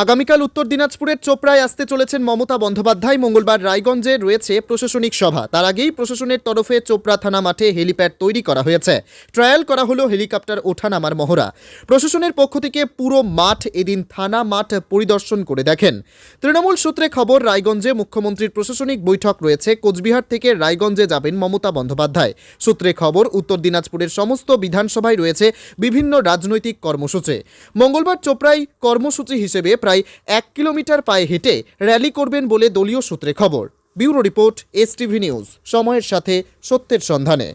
আগামীকাল উত্তর দিনাজপুরের চোপড়ায় আসতে চলেছেন মমতা বন্দ্যোপাধ্যায়। মঙ্গলবার রায়গঞ্জে রয়েছে প্রশাসনিক সভা। তার আগেই প্রশাসনের তরফে চোপড়া থানা মাঠে হেলিপ্যাড তৈরি করা হয়েছে। ট্রায়াল করা হলো হেলিকপ্টার ওঠানামার মহড়া। প্রশাসনের পক্ষ থেকে পুরো মাঠ এদিন থানা মাঠ পরিদর্শন করে দেখেন। তৃণমূল সূত্রে খবর, রায়গঞ্জে মুখ্যমন্ত্রীর প্রশাসনিক বৈঠক রয়েছে। কোচবিহার থেকে রায়গঞ্জে যাবেন মমতা বন্দ্যোপাধ্যায়। সূত্রে খবর, উত্তর দিনাজপুরের সমস্ত বিধানসভায় রয়েছে বিভিন্ন রাজনৈতিক কর্মসূচি। মঙ্গলবার চোপড়ায় কর্মসূচি হিসেবে প্রায় এক কিলোমিটার পায়ে হেঁটে র্যালি করবেন বলে দলীয় সূত্রে খবর। Bureau report S TV news সময়ের সাথে সত্যের সন্ধানে।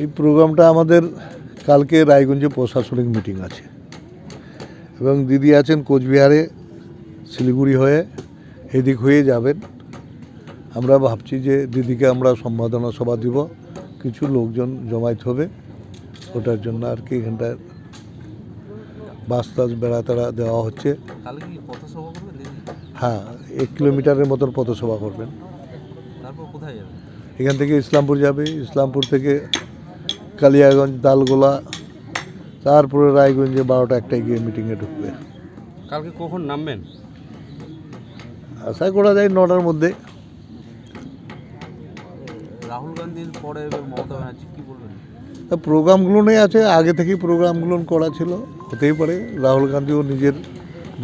এই প্রোগ্রামটা আমাদের কালকে রায়গঞ্জে প্রশাসনিক মিটিং আছে। এবং দিদি আছেন কোচবিহারে শিলিগুড়ি হয়ে এদিক হয়ে যাবেন। আমরা ভাবছি যে দিদিকে আমরা সম্বোধনা সভা দিব কিছু লোকজন জমায়েত হবে। ওটার জন্য আর কি এখানটা বাস টাস বেড়া তেড়া দেওয়া হচ্ছে। হ্যাঁ এক কিলোমিটারের মতন পথসভা করবেন। তারপর কোথায় যাবেন? এখান থেকে ইসলামপুর যাবে। ইসলামপুর থেকে কালিয়াগঞ্জ দালগোলা তারপরে রায়গঞ্জে বারোটা একটায় গিয়ে মিটিংয়ে ঢুকবে। কালকে কখন নামবেন? আশা করা যায় নটার মধ্যে। রাহুল গান্ধীর পরে মমতা ব্যানার্জি কি বলবেন? তা প্রোগ্রামগুলো নেই আছে আগে থেকেই প্রোগ্রামগুলো করা ছিল। হতেই পারে। রাহুল গান্ধীও নিজের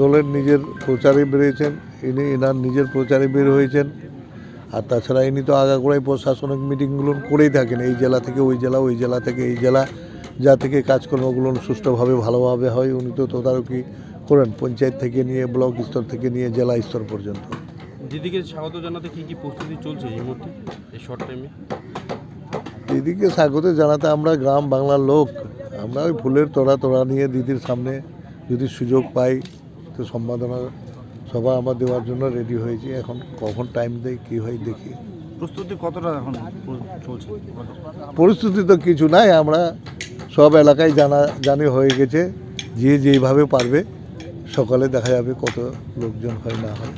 দলের নিজের প্রচারে বেরিয়েছেন। ইনি এনার নিজের প্রচারে বের হয়েছেন। আর তাছাড়া ইনি তো আগাগোড়াই প্রশাসনিক মিটিংগুলো করেই থাকেন। এই জেলা থেকে ওই জেলা ওই জেলা থেকে এই জেলা। যা থেকে কাজকর্মগুলো সুষ্ঠুভাবে ভালোভাবে হয় উনি তো তদারকি করেন পঞ্চায়েত থেকে নিয়ে ব্লক স্তর থেকে নিয়ে জেলা স্তর পর্যন্ত। দিদিকে স্বাগত জানাতে কি কি প্রস্তুতি চলছে এই মুহূর্তে এই শর্ট টাইমে দিদিকে স্বাগত জানাতে আমরা গ্রাম বাংলার লোক। আমরা ওই ফুলের তোড়া তোড়া নিয়ে দিদির সামনে যদি সুযোগ পাই তো সম্পাদনা সভা আমার দেওয়ার জন্য রেডি হয়েছি। এখন কখন টাইম দেয় কী হয় দেখি। প্রস্তুতি কতটা এখন চলছে? পরিস্থিতি তো কিছু নাই আমরা সব এলাকায় জানা জানি হয়ে গেছে। যে যেইভাবে পারবে সকালে দেখা যাবে কত লোকজন হয় না হয়।